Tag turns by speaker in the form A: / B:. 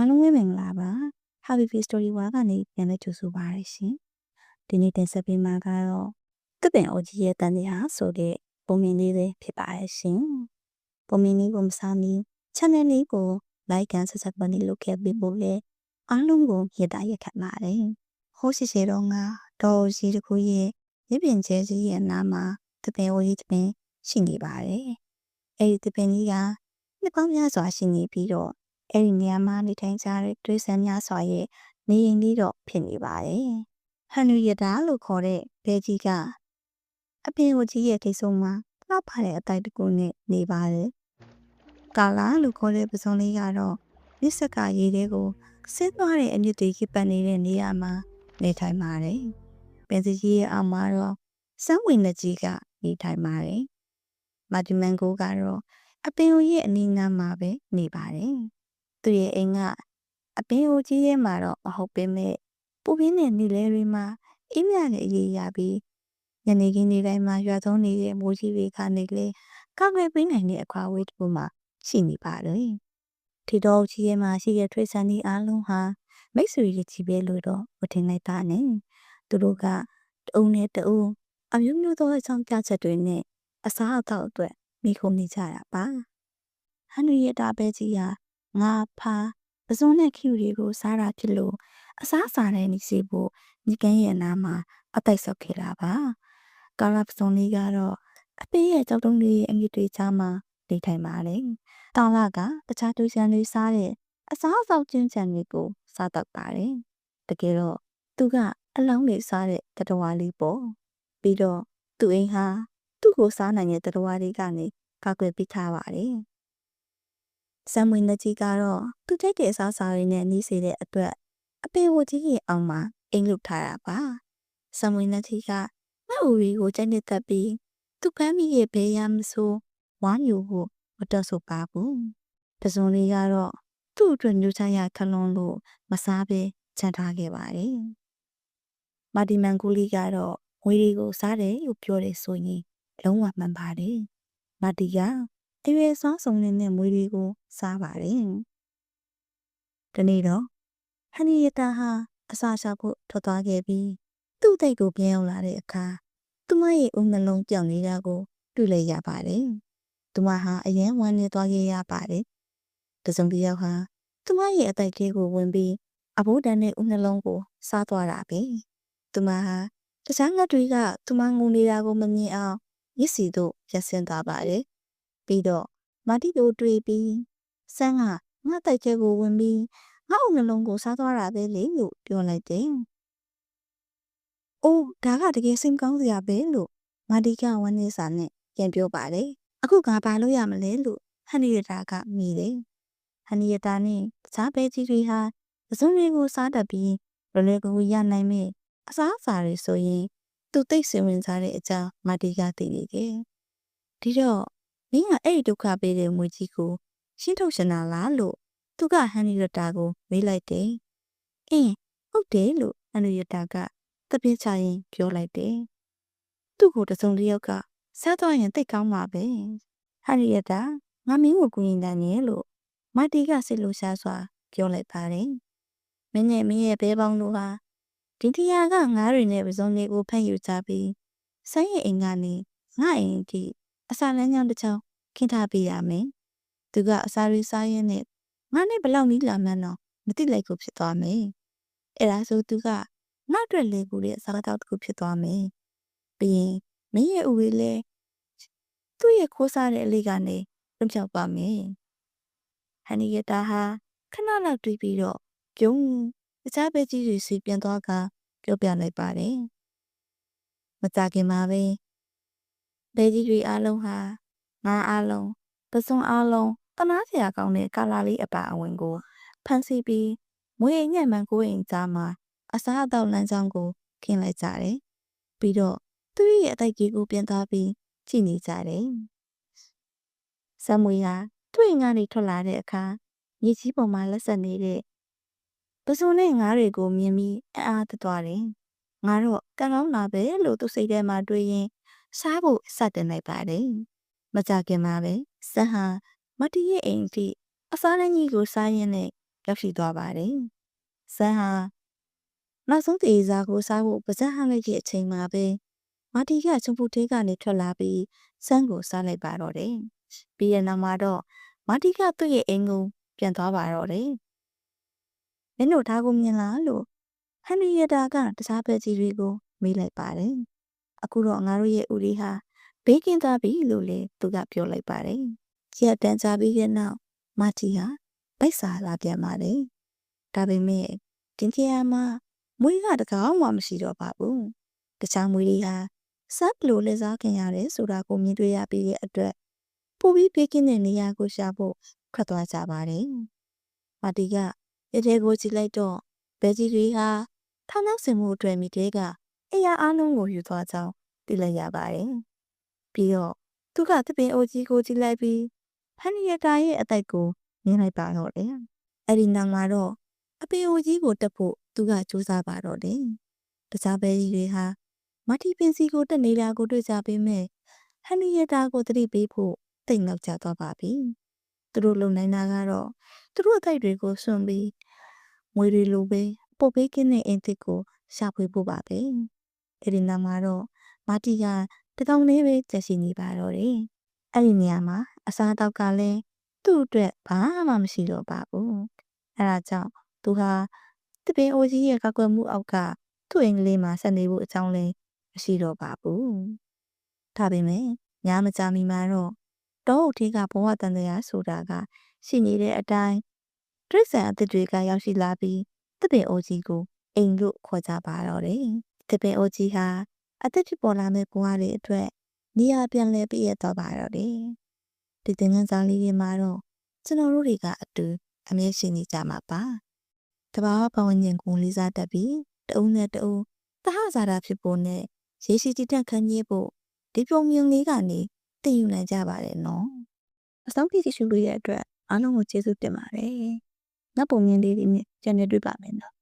A: အားလုံးပဲမင်္ဂလာပါ Happy Face Story ဝါကနေပြန်လည်ကြိုဆိုပါရရှင်ဒီနေ့တင်ဆက်ပေးမှာကတော့တပင်အိုကြီးရဲ့တန်တရားဆိုတဲ့ပုံမြင်လေးတွေဖြစ်ပါရဲ့ရှင်ပုံမြင်လေးကိုမစားမီ channel လေးကို like and subscribe လုပ်ခဲ့ပေးဖို့လေအားလုံးကိုရတာရက်ခတ်ပါတယ်ဟိုးရှိရှိတော့ငါတော်ကြီးတစ်ခုရဲ့ရပြင်ကျဲကြီးရဲ့နားမှာတပင်အိုကြီးတပင်ရှိနေပါတယ်အဲ့ဒီတပင်ကြီးကနှစ်ပေါင်းများစွာရှိနေပြီးတော့ အဲ့ဒီနေရာမှာနေထိုင်ကြတဲ့တွေးဆန်းများစွာရဲ့နေရင်လေးတော့ဖြစ်နေပါတယ်။ဟန်နရီယတာလို့ခေါ်တဲ့ဘဲကြီးကအပင်ကိုကြီးရဲ့ထိတ်ဆုံးမှာလှပတဲ့အတိုက်တစ်ခုနဲ့နေပါတယ်။ကာလာလို့ခေါ်တဲ့ပစုံလေးကတော့မြစ်ဆက်ကရေထဲကိုဆင်းသွားတဲ့အမြစ်တွေခစ်ပတ်နေတဲ့နေရာမှာနေထိုင်ပါတယ်။ပင်စကြီးရဲ့အောက်မှာတော့စမ်းဝင်လက်ကြီးကနေထိုင်ပါတယ်။မာတီမန်ကိုကတော့အပင်ကိုရဲ့အနီးနားမှာပဲနေပါတယ်။ သူ့ရဲ့အိမ်ကအပင်အိုကြီးထဲမှာတော့မဟုတ်ပေမဲ့ပူပြင်းတဲ့နေလဲတွေမှာအေးမြတဲ့အရေးရပြီးညနေခင်းနေတိုင်းမှာရွာသွန်းနေတဲ့မိုးကြီးတွေကနေလေကောက်ွယ်ပေးနိုင်တဲ့အခွာအဝေးတစ်ခုမှရှိနေပါတယ်။ထီတော်ကြီးရဲ့မှာရှိတဲ့ထွေးဆန်ဒီအားလုံးဟာမိတ်ဆွေတွေကြီးပဲလို့တော့မထင်လိုက်တာနဲ့သူတို့ကတအုံနဲ့တအုံအမျိုးမျိုးသောအကြောင်းပြချက်တွေနဲ့အစားအသောက်အတွက်မိခုံနေကြတာပါ။ဟန်နရီရဲ့တာပဲကြီးဟာ ငါဖာပစုံနဲ့ခီယူတွေကိုစားတာဖြစ်လို့အစားအစာနဲ့နေစီဖို့ညီကန်းရဲ့နားမှာအတိုက်ဆောက်ခဲ့တာပါကာလာပစုံလေးကတော့အပေးရဲ့ကြောက်တုံးလေးရဲ့အငစ်တွေချားမှာနေထိုင်ပါတယ်တာလာကတခြားတူချန်တွေစားတဲ့အစားအသောက်ချင်းချန်တွေကိုစားတော့ပါတယ်တကယ်တော့သူကအလောင်းတွေစားတဲ့တတဝါလေးပေါ့ပြီးတော့သူ့အိမ်ဟာသူ့ကိုစားနိုင်တဲ့တတဝါလေးကနေကောက်ွယ်ပေးထားပါတယ် ဆမ်မွေလက်ကြီးကတော့သူ့ထိုက်တဲ့အစားအစာတွေနဲ့နီးစေတဲ့အတွက်အပေဝကြီးရဲ့အောင်မှာအိမ်လုထားတာပါဆမ်မွေလက်ကြီးကမအူရီကိုကြိုက်နေတတ်ပြီးသူ့ဖမ်းမိရဲ့ဘဲရမဆိုဝမ်းယူကိုမတော်ဆိုပါဘူးပစုံလေးကတော့သူ့အတွက်ညှို့ချရခလွန်လို့မစားဘဲချန်ထားခဲ့ပါတယ်မာတီမန်ကူလီကတော့ငွေတွေကိုစားတယ်လို့ပြောတယ်ဆိုရင်လုံးဝမှန်ပါတယ်မာတီက အရွယ်စားစုံနေတဲ့မွေးတွေကိုစားပါတယ်။ဒီနေ့တော့ဟန်နီယတာဟာအစာရှာဖို့ထွက်သွားခဲ့ပြီးသူ့တိတ်ကိုပြန်ရောက်လာတဲ့အခါသူမရဲ့ဦးနှလုံးပြောင်းနေတာကိုတွေ့လိုက်ရပါတယ်။သူမဟာအရင်ဝမ်းနေသွားခဲ့ရပါတယ်။တစုံတစ်ယောက်ဟာသူမရဲ့အတိုက်ကလေးကိုဝင်ပြီးအဘိုးတန်တဲ့ဦးနှလုံးကိုစားသွားတာပဲ။သူမဟာတခြားငတ်တွေကသူမငုံနေတာကိုမမြင်အောင်ရစ်စီတို့ရက်စင်သွားပါတယ်။ ပြီးတော့မာတီတို့တွေ့ပြီးဆန်းကငါ့တိုက်ချက်ကိုဝင်ပြီးငါ့အုံနှလုံးကိုစားသွားတာပဲလေလို့ပြောလိုက်တယ်။အိုးဒါကတကယ်စိတ်ကောင်းစရာပဲလို့မာတီကဝမ်းနေစာနဲ့ပြန်ပြောပါတယ်။အခုကဘာလို့ရမလဲလို့ဟန်နီယတာကမြည်တယ်။ဟန်နီယတာနဲ့တခြားပဲကြီးတွေဟာပစုံတွေကိုစားတတ်ပြီးလွယ်လွယ်ကူကူရနိုင်မဲ့အစားအစာတွေဆိုရင်သူသိစိတ်ဝင်စားတဲ့အကြောင်းမာတီကသိနေတယ်။ဒီတော့ မင်းကအဲ့ဒီဒုက္ခပေးတဲ့ငွေကြီးကိုရှင်းထုတ်ရှင်တာလားလို့သူကဟန်နီရတာကိုမေးလိုက်တယ်။အင်းဟုတ်တယ်လို့ဟန်နီရတာကတပြင်းချရင်ပြောလိုက်တယ်။သူ့ကိုတစုံတစ်ယောက်ကစားတော့ရင်တိတ်ကောင်းမှာပဲ။ဟန်နီရတာငါမင်းကိုကူရင်တန်းရဲ့လို့မတီကစစ်လို့ရှားစွာပြောလိုက်ပါတယ်။မင်းနဲ့မင်းရဲ့ဘဲပေါင်းတို့ဟာဒီတရားကငါးတွေနဲ့ပစုံလေးကိုဖတ်ယူကြပြီးဆိုင်းရဲ့အိမ်ကနေငါအိမ်အထိ အစာလမ်းကြောင်းတစ်ချောင်းခင်းထားပေးရမယ်။သူကအစာရီစားရင်းနဲ့ငါနဲ့ဘလောက်နီးလာမှန်းတော့မသိလိုက်ကိုဖြစ်သွားမယ်။အဲ့ဒါဆိုသူကငါ့အတွက်လေကူတဲ့အစာတောက်တစ်ခုဖြစ်သွားမယ်။ပြီးရင်မင်းရဲ့ဦးလေးလဲသူ့ရဲ့ခိုးစားတဲ့အလေးကနေလွန်မြောက်ပါမယ်။ဟန်နီယတာဟာခဏလောက်တွေးပြီးတော့ပြုံးတခြားပဲကြီးတွေစီပြန်သွားကပြောပြလိုက်ပါတယ်။မကြခင်မှာပဲ ဘဲကြီးတွေအားလုံးဟာငါအားလုံးပစွန်အားလုံးတနာစရာကောင်းတဲ့ကာလာလေးအပါအဝင်ကိုဖန်ဆီးပြီးမွေအိမ်ညံ့မှန်ကိုအိမ်ကြားမှာအစားအသောက်လမ်းကြောင်းကိုခင်းလိုက်ကြတယ်။ပြီးတော့သူ့ရဲ့အတိုက်ကြီးကိုပြန်သွားပြီးကြည့်နေကြတယ်။ဆမ်မွေကသူ့အိမ်ကနေထွက်လာတဲ့အခါမြေကြီးပေါ်မှာလက်ဆက်နေတဲ့ပစွန်နဲ့ငါးတွေကိုမြင်ပြီးအံ့အားသသွားတယ်။ငါတော့ကံကောင်းလာပဲလို့သူစိတ်ထဲမှာတွေးရင်း စားဖို့စတင်လိုက်ပါတယ်။မကြခင်မှာပဲဇက်ဟာမတီရဲ့အိမ်အထိအစားလမ်းကြီးကိုစားရင်းနဲ့ရောက်ရှိသွားပါတယ်။ဆန်းဟာနောက်ဆုံးတေးစားကိုစားဖို့ပါဇက်ဟန်လိုက်တဲ့အချိန်မှာပဲမာတီကချုံဖူသေးကနေထွက်လာပြီးဆန်းကိုစားလိုက်ပါတော့တယ်။ပြီးရနောက်မှာတော့မာတီကသူ့ရဲ့အိမ်ကိုပြန်သွားပါတော့တယ်။မင်းတို့ဒါကိုမြင်လားလို့ဟန်နီယတာကတခြားဘက်ကြီးတွေကိုမေးလိုက်ပါတယ်။ အခုတော့ငါတို့ရဲ့ဦးလေးဟာဘေးကင်းသွားပြီလို့လည်းသူကပြောလိုက်ပါတယ်။ရက်တန်းကြပြီးတဲ့နောက်မာတီဟာဗိုက်စာလာပြန်ပါတယ်။ဒါပေမဲ့တင်းကျမ်းမှာမွေးကတကောင်မှမရှိတော့ပါဘူး။တခြားမွေးတွေဟာစပ်လိုလက်စားခင်ရတယ်ဆိုတာကိုမြင်တွေ့ရပြီးတဲ့အတွက်ပိုပြီးဘေးကင်းတဲ့နေရာကိုရှာဖို့ထွက်သွားကြပါတယ်။မာတီကရတဲ့ကိုကြည့်လိုက်တော့ဘဲကြီးတွေဟာထောင်းနောက်စင်မှုအတွက်မိတဲ့က အရာအလုံးကိုယူသွားကြောင်းသိလိုက်ရပါတယ်။ပြီးတော့သူကသပင်အိုကြီးကိုကြည့်လိုက်ပြီးဖန်နီယတာရဲ့အသက်ကိုမြင်လိုက်ပါတော့တယ်။အဲ့ဒီနောက်မှာတော့အပေအိုကြီးကိုတက်ဖို့သူကစူးစမ်းပါတော့တယ်။တခြားဘဲကြီးတွေဟာမတီပင်စီကိုတက်နေတာကိုတွေ့ကြပေမဲ့ဟန်နီယတာကိုသတိပေးဖို့တိတ်နောက်ကျသွားပါပြီ။သူတို့လုံနိုင်တာကတော့သူတို့အသက်တွေကိုစွန့်ပြီးမွေတွေလိုပဲပုတ်ပေးကင်းတဲ့အိမ်သစ်ကိုရှာဖွေဖို့ပါပဲ။ အဲဒီနောက်မှာတော့မာတီကတကောင်လေးပဲကျက်ရှိနေပါတော့တယ်။အဲ့ဒီနေရာမှာအစားအသောက်ကလည်းသူ့အတွက်ဘာမှမရှိတော့ပါဘူး။အဲဒါကြောင့်သူဟာတပင်အိုကြီးရဲ့ကောက်ကွယ်မှုအောက်ကသူ့အိမ်ကလေးမှာဆက်နေဖို့အကြောင်းလည်းမရှိတော့ပါဘူး။ဒါပေမဲ့ညမကြမီမှာတော့တောအုပ်ထေးကဘဝတန်တရားဆိုတာကရှိနေတဲ့အတိုင်းတရိษံအသစ်တွေကရောက်ရှိလာပြီးတပင်အိုကြီးကိုအိမ်လို့ခေါ်ကြပါတော့တယ်။ တပင်အိုကြီးဟာအသက်ဖြစ်ပေါ်လာမယ့်ဘဝတွေအတွက်နေရာပြန်လဲပြည့်ရတော့ပါတော့တယ်။ဒီသင်ခန်းစာလေးတွေမှာတော့ကျွန်တော်တို့တွေကအတူအမြဲရှိနေကြမှာပါ။တဘာဝပတ်ဝန်းကျင်ကိုလေးစားတတ်ပြီးတအုံးနဲ့တအုံးတဟဇာတာဖြစ်ဖို့နဲ့ရေရှိတည်တံ့ခန်းကြီးဖို့ဒီပုံမြင်လေးကနေသိယူနိုင်ကြပါတယ်နော်။အဆုံးထိရှိရှုလို့ရတဲ့အတွက်အားလုံးကိုကျေးဇူးတင်ပါတယ်။နောက်ပုံမြင်လေးတွေနဲ့ကြံနေတွေ့ပါမယ်နော်